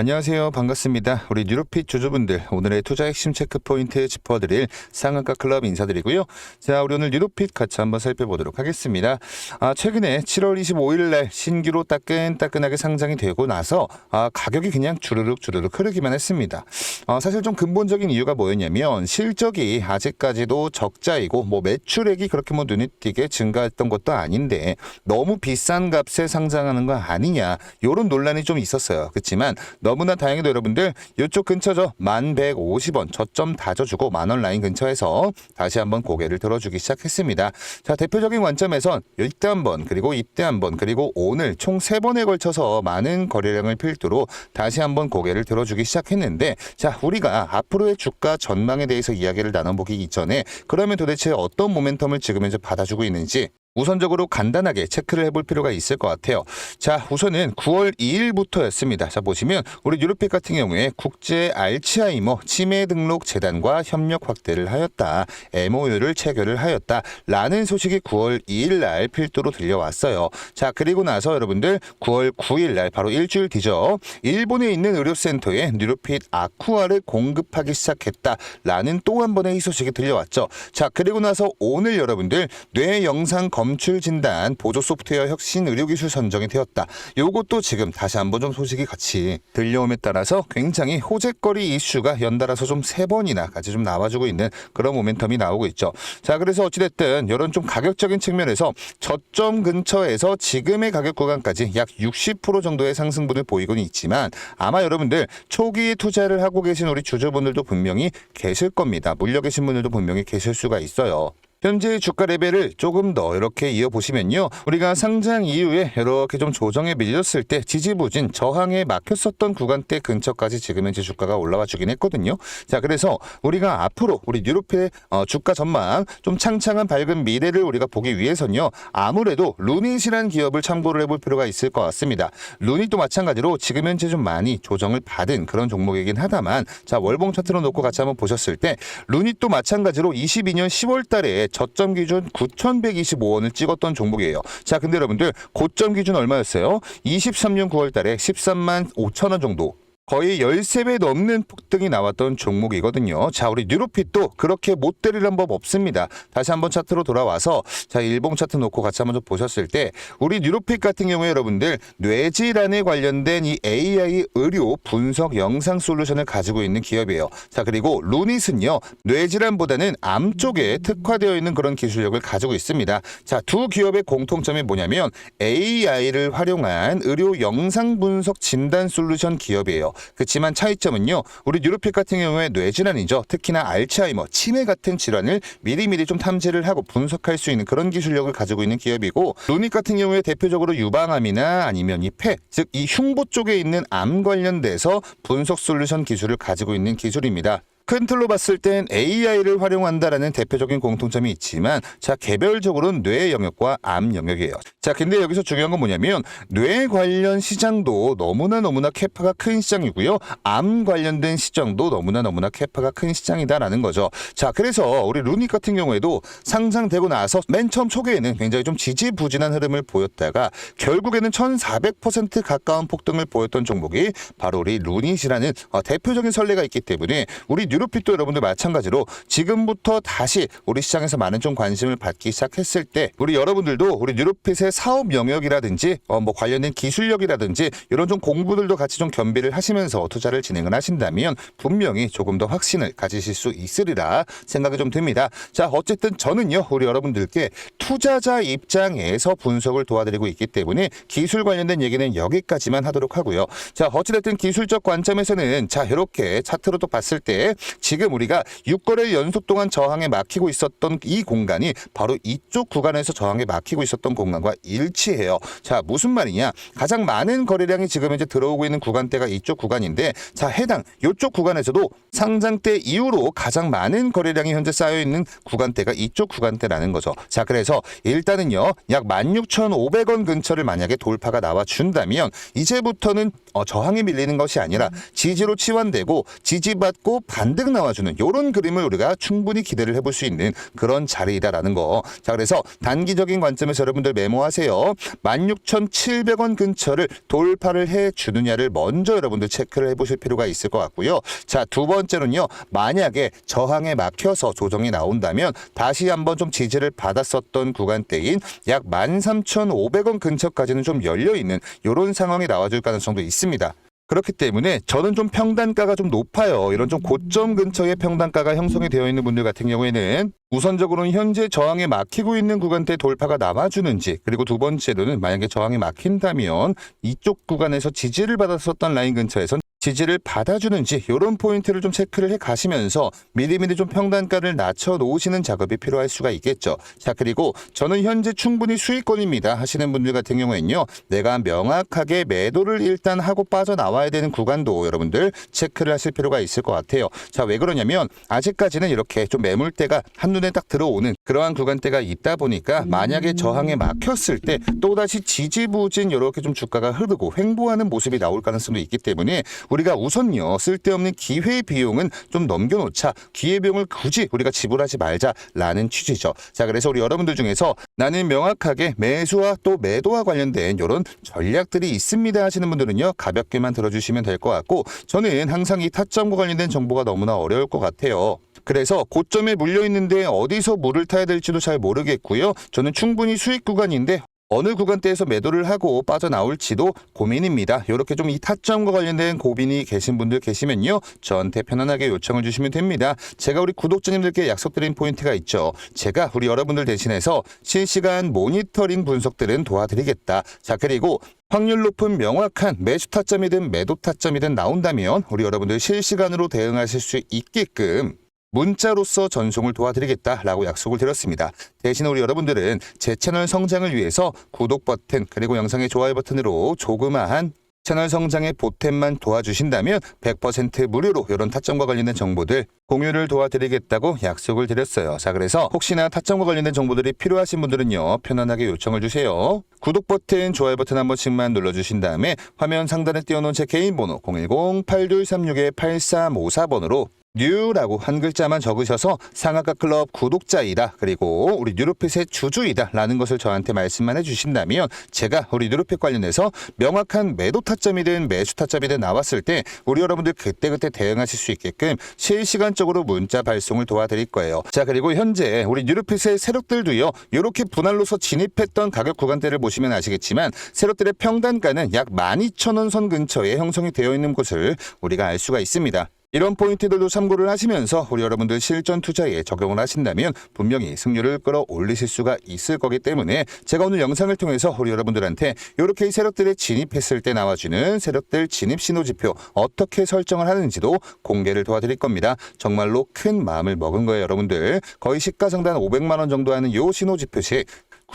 안녕하세요. 반갑습니다. 우리 뉴로핏 주주분들 오늘의 투자 핵심 체크 포인트 짚어드릴 상한가 클럽 인사드리고요. 자, 우리 오늘 뉴로핏 같이 한번 살펴보도록 하겠습니다. 아, 최근에 7월 25일 날 신규로 따끈따끈하게 상장이 되고 나서 아, 가격이 그냥 주르륵 주르륵 흐르기만 했습니다. 아, 사실 좀 근본적인 이유가 뭐였냐면 실적이 아직까지도 적자이고 뭐 매출액이 그렇게 뭐 눈에 띄게 증가했던 것도 아닌데 너무 비싼 값에 상장하는 거 아니냐 이런 논란이 좀 있었어요. 그렇지만 너무나 다행히도 여러분들 이쪽 근처죠. 1150원 저점 다져주고 만원 라인 근처에서 다시 한번 고개를 들어주기 시작했습니다. 자 대표적인 관점에선 이때 한번 그리고 이때 한번 그리고 오늘 총 세 번에 걸쳐서 많은 거래량을 필두로 다시 한번 고개를 들어주기 시작했는데 자 우리가 앞으로의 주가 전망에 대해서 이야기를 나눠보기 이전에 그러면 도대체 어떤 모멘텀을 지금 현재 받아주고 있는지 우선적으로 간단하게 체크를 해볼 필요가 있을 것 같아요. 자, 우선은 9월 2일부터였습니다. 자, 보시면 우리 유로핏 같은 경우에 국제 알츠하이머 치매 등록 재단과 협력 확대를 하였다. MOU를 체결을 하였다. 라는 소식이 9월 2일 날 필두로 들려왔어요. 자, 그리고 나서 여러분들 9월 9일 날 바로 일주일 뒤죠. 일본에 있는 의료센터에 뉴로핏 아쿠아를 공급하기 시작했다. 라는 또 한 번의 이 소식이 들려왔죠. 자, 그리고 나서 오늘 여러분들 뇌 영상 검출 진단 보조 소프트웨어 혁신 의료기술 선정이 되었다. 요것도 지금 다시 한번 좀 소식이 같이 들려옴에 따라서 굉장히 호재거리 이슈가 연달아서 좀 세 번이나 같이 좀 나와주고 있는 그런 모멘텀이 나오고 있죠. 자, 그래서 어찌됐든 이런 좀 가격적인 측면에서 저점 근처에서 지금의 가격 구간까지 약 60% 정도의 상승분을 보이고는 있지만 아마 여러분들 초기에 투자를 하고 계신 우리 주주분들도 분명히 계실 겁니다. 물려 계신 분들도 분명히 계실 수가 있어요. 현재 주가 레벨을 조금 더 이렇게 이어보시면요. 우리가 상장 이후에 이렇게 좀 조정에 밀렸을 때 지지부진 저항에 막혔었던 구간대 근처까지 지금 현재 주가가 올라와 주긴 했거든요. 자, 그래서 우리가 앞으로 우리 뉴로페 어, 주가 전망 좀 창창한 밝은 미래를 우리가 보기 위해선요. 아무래도 루닛이라는 기업을 참고를 해볼 필요가 있을 것 같습니다. 루닛도 마찬가지로 지금 현재 좀 많이 조정을 받은 그런 종목이긴 하다만 자, 월봉 차트로 놓고 같이 한번 보셨을 때 루닛도 마찬가지로 22년 10월 달에 저점 기준 9,125원을 찍었던 종목이에요. 자, 근데 여러분들 고점 기준 얼마였어요? 23년 9월 달에 13만 5천 원 정도. 거의 13배 넘는 폭등이 나왔던 종목이거든요. 자, 우리 뉴로핏도 그렇게 못 때리는 법 없습니다. 다시 한번 차트로 돌아와서 자, 일봉 차트 놓고 같이 한번 좀 보셨을 때 우리 뉴로핏 같은 경우에 여러분들 뇌질환에 관련된 이 AI 의료 분석 영상 솔루션을 가지고 있는 기업이에요. 자, 그리고 루닛은요. 뇌질환보다는 암 쪽에 특화되어 있는 그런 기술력을 가지고 있습니다. 자, 두 기업의 공통점이 뭐냐면 AI를 활용한 의료 영상 분석 진단 솔루션 기업이에요. 그렇지만 차이점은요. 우리 뉴로핏 같은 경우에 뇌질환이죠. 특히나 알츠하이머, 치매 같은 질환을 미리미리 좀 탐지를 하고 분석할 수 있는 그런 기술력을 가지고 있는 기업이고 루닛 같은 경우에 대표적으로 유방암이나 아니면 이 폐, 즉 이 흉부 쪽에 있는 암 관련돼서 분석 솔루션 기술을 가지고 있는 기술입니다. 큰 틀로 봤을 땐 AI를 활용한다라는 대표적인 공통점이 있지만 자 개별적으로는 뇌 영역과 암 영역이에요. 자 근데 여기서 중요한 건 뭐냐면 뇌 관련 시장도 너무나 너무나 캐파가 큰 시장이고요. 암 관련된 시장도 너무나 너무나 캐파가 큰 시장이다라는 거죠. 자 그래서 우리 루닛 같은 경우에도 상장되고 나서 맨 처음 초기에는 굉장히 좀 지지부진한 흐름을 보였다가 결국에는 1,400% 가까운 폭등을 보였던 종목이 바로 우리 루닛이라는 어, 대표적인 선례가 있기 때문에 우리 뉴 로핏도 여러분들 마찬가지로 지금부터 다시 우리 시장에서 많은 좀 관심을 받기 시작했을 때 우리 여러분들도 우리 뉴로핏의 사업 영역이라든지 어, 뭐 관련된 기술력이라든지 이런 좀 공부들도 같이 좀 겸비를 하시면서 투자를 진행을 하신다면 분명히 조금 더 확신을 가지실 수 있으리라 생각이 좀 듭니다. 자 어쨌든 저는요 우리 여러분들께 투자자 입장에서 분석을 도와드리고 있기 때문에 기술 관련된 얘기는 여기까지만 하도록 하고요. 자 어찌됐든 기술적 관점에서는 자 이렇게 차트로 또 봤을 때 지금 우리가 6거래일 연속 동안 저항에 막히고 있었던 이 공간이 바로 이쪽 구간에서 저항에 막히고 있었던 공간과 일치해요. 자, 무슨 말이냐? 가장 많은 거래량이 지금 현재 들어오고 있는 구간대가 이쪽 구간인데 자, 해당 이쪽 구간에서도 상장 때 이후로 가장 많은 거래량이 현재 쌓여 있는 구간대가 이쪽 구간대라는 거죠. 자, 그래서 일단은요. 약 16,500원 근처를 만약에 돌파가 나와 준다면 이제부터는 어, 저항이 밀리는 것이 아니라 지지로 치환되고 지지받고 반 잔뜩 나와주는 이런 그림을 우리가 충분히 기대를 해볼 수 있는 그런 자리이다라는 거. 자, 그래서 단기적인 관점에서 여러분들 메모하세요. 16,700원 근처를 돌파를 해 주느냐를 먼저 여러분들 체크를 해보실 필요가 있을 것 같고요. 자, 두 번째는요. 만약에 저항에 막혀서 조정이 나온다면 다시 한번 좀 지지를 받았었던 구간대인 약 13,500원 근처까지는 좀 열려 있는 이런 상황이 나와줄 가능성도 있습니다. 그렇기 때문에 저는 좀 평단가가 좀 높아요. 이런 좀 고점 근처의 평단가가 형성이 되어 있는 분들 같은 경우에는 우선적으로는 현재 저항에 막히고 있는 구간대 돌파가 남아주는지 그리고 두 번째로는 만약에 저항이 막힌다면 이쪽 구간에서 지지를 받았었던 라인 근처에선 지지를 받아주는지 이런 포인트를 좀 체크를 해 가시면서 미리미리 좀 평단가를 낮춰 놓으시는 작업이 필요할 수가 있겠죠. 자 그리고 저는 현재 충분히 수익권입니다 하시는 분들 같은 경우에는요 내가 명확하게 매도를 일단 하고 빠져나와야 되는 구간도 여러분들 체크를 하실 필요가 있을 것 같아요. 자 왜 그러냐면 아직까지는 이렇게 좀 매물대가 한눈에 딱 들어오는 그러한 구간대가 있다 보니까 만약에 저항에 막혔을 때 또다시 지지부진 이렇게 좀 주가가 흐르고 횡보하는 모습이 나올 가능성도 있기 때문에 우리가 우선요 쓸데없는 기회 비용은 좀 넘겨놓자 기회 비용을 굳이 우리가 지불하지 말자라는 취지죠. 자 그래서 우리 여러분들 중에서 나는 명확하게 매수와 또 매도와 관련된 이런 전략들이 있습니다 하시는 분들은요 가볍게만 들어주시면 될 것 같고 저는 항상 이 타점과 관련된 정보가 너무나 어려울 것 같아요. 그래서 고점에 물려 있는데 어디서 물을 타야 될지도 잘 모르겠고요. 저는 충분히 수익 구간인데 어느 구간대에서 매도를 하고 빠져나올지도 고민입니다. 이렇게 좀 이 타점과 관련된 고민이 계신 분들 계시면요. 저한테 편안하게 요청을 주시면 됩니다. 제가 우리 구독자님들께 약속드린 포인트가 있죠. 제가 우리 여러분들 대신해서 실시간 모니터링 분석들은 도와드리겠다. 자, 그리고 확률 높은 명확한 매수 타점이든 매도 타점이든 나온다면 우리 여러분들 실시간으로 대응하실 수 있게끔 문자로서 전송을 도와드리겠다라고 약속을 드렸습니다. 대신 우리 여러분들은 제 채널 성장을 위해서 구독 버튼 그리고 영상의 좋아요 버튼으로 조그마한 채널 성장의 보탬만 도와주신다면 100% 무료로 이런 타점과 관련된 정보들 공유를 도와드리겠다고 약속을 드렸어요. 자, 그래서 혹시나 타점과 관련된 정보들이 필요하신 분들은요, 편안하게 요청을 주세요. 구독 버튼, 좋아요 버튼 한 번씩만 눌러주신 다음에 화면 상단에 띄워놓은 제 개인 번호 010-8236-8354번으로 뉴라고 한 글자만 적으셔서 상하가 클럽 구독자이다. 그리고 우리 뉴로핏의 주주이다 라는 것을 저한테 말씀만 해주신다면 제가 우리 뉴로핏 관련해서 명확한 매도 타점이든 매수 타점이든 나왔을 때 우리 여러분들 그때그때 대응하실 수 있게끔 실시간적으로 문자 발송을 도와드릴 거예요. 자 그리고 현재 우리 뉴로핏의 세력들도요 이렇게 분할로서 진입했던 가격 구간대를 보시면 아시겠지만 세력들의 평단가는 약 12,000원 선 근처에 형성이 되어 있는 것을 우리가 알 수가 있습니다 이런 포인트들도 참고를 하시면서 우리 여러분들 실전 투자에 적용을 하신다면 분명히 승률을 끌어올리실 수가 있을 거기 때문에 제가 오늘 영상을 통해서 우리 여러분들한테 이렇게 세력들에 진입했을 때 나와주는 세력들 진입 신호 지표 어떻게 설정을 하는지도 공개를 도와드릴 겁니다. 정말로 큰 마음을 먹은 거예요, 여러분들. 거의 시가상단 500만 원 정도 하는 요 신호 지표씩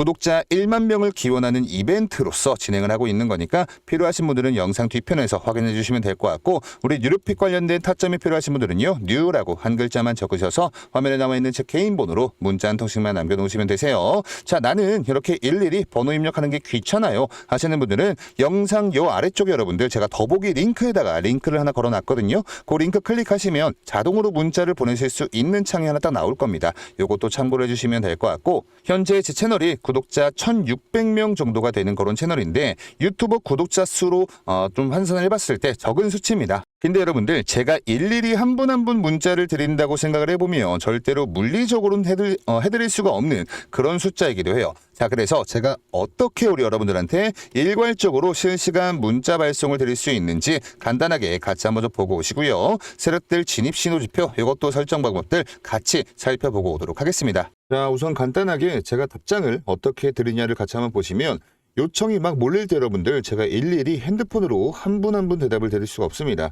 구독자 1만 명을 기원하는 이벤트로서 진행을 하고 있는 거니까 필요하신 분들은 영상 뒤편에서 확인해 주시면 될 것 같고 우리 뉴르픽 관련된 타점이 필요하신 분들은요 뉴라고 한 글자만 적으셔서 화면에 나와 있는 제 개인 번호로 문자 한 통씩만 남겨 놓으시면 되세요. 자 나는 이렇게 일일이 번호 입력하는 게 귀찮아요 하시는 분들은 영상 요 아래쪽에 여러분들 제가 더보기 링크에다가 링크를 하나 걸어놨거든요. 그 링크 클릭하시면 자동으로 문자를 보내실 수 있는 창이 하나 딱 나올 겁니다. 요것도 참고를 해주시면 될 것 같고 현재 제 채널이 구독자 1,600명 정도가 되는 그런 채널인데 유튜버 구독자 수로 어, 좀 환산을 해봤을 때 적은 수치입니다. 근데 여러분들 제가 일일이 한 분 한분 문자를 드린다고 생각을 해보면 절대로 물리적으로는 해드릴, 어, 해드릴 수가 없는 그런 숫자이기도 해요. 자 그래서 제가 어떻게 우리 여러분들한테 일괄적으로 실시간 문자 발송을 드릴 수 있는지 간단하게 같이 한번 좀 보고 오시고요. 세력들 진입 신호 지표 이것도 설정 방법들 같이 살펴보고 오도록 하겠습니다. 자 우선 간단하게 제가 답장을 어떻게 드리냐를 같이 한번 보시면 요청이 막 몰릴 때 여러분들 제가 일일이 핸드폰으로 한 분 한 분 대답을 드릴 수가 없습니다.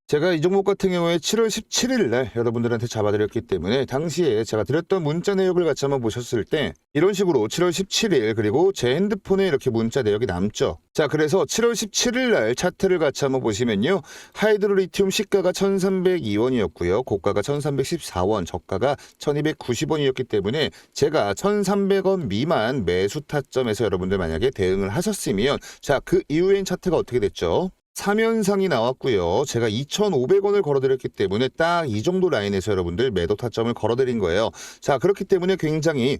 제가 이 종목 같은 경우에 7월 17일 날 여러분들한테 잡아드렸기 때문에 당시에 제가 드렸던 문자 내역을 같이 한번 보셨을 때 이런 식으로 7월 17일 그리고 제 핸드폰에 이렇게 문자 내역이 남죠. 자, 그래서 7월 17일 날 차트를 같이 한번 보시면요. 하이드로 리튬 시가가 1,302원이었고요. 고가가 1,314원, 저가가 1,290원이었기 때문에 제가 1,300원 미만 매수 타점에서 여러분들 만약에 대응을 하셨으면 자, 그 이후엔 차트가 어떻게 됐죠? 3연상이 나왔고요. 제가 2,500원을 걸어드렸기 때문에 딱 이 정도 라인에서 여러분들 매도 타점을 걸어드린 거예요. 자, 그렇기 때문에 굉장히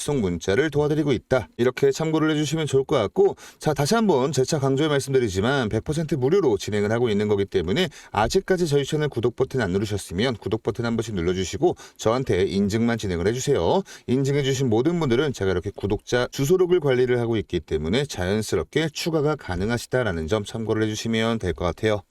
송 문자를 도와드리고 있다. 이렇게 참고를 해주시면 좋을 것 같고 자 다시 한번 재차 강조해 말씀드리지만 100% 무료로 진행을 하고 있는 거기 때문에 아직까지 저희 채널 구독 버튼 안 누르셨으면 구독 버튼 한 번씩 눌러주시고 저한테 인증만 진행을 해주세요. 인증해주신 모든 분들은 제가 이렇게 구독자 주소록을 관리를 하고 있기 때문에 자연스럽게 추가가 가능하시다라는 점 참고를 해주시면 될 것 같아요.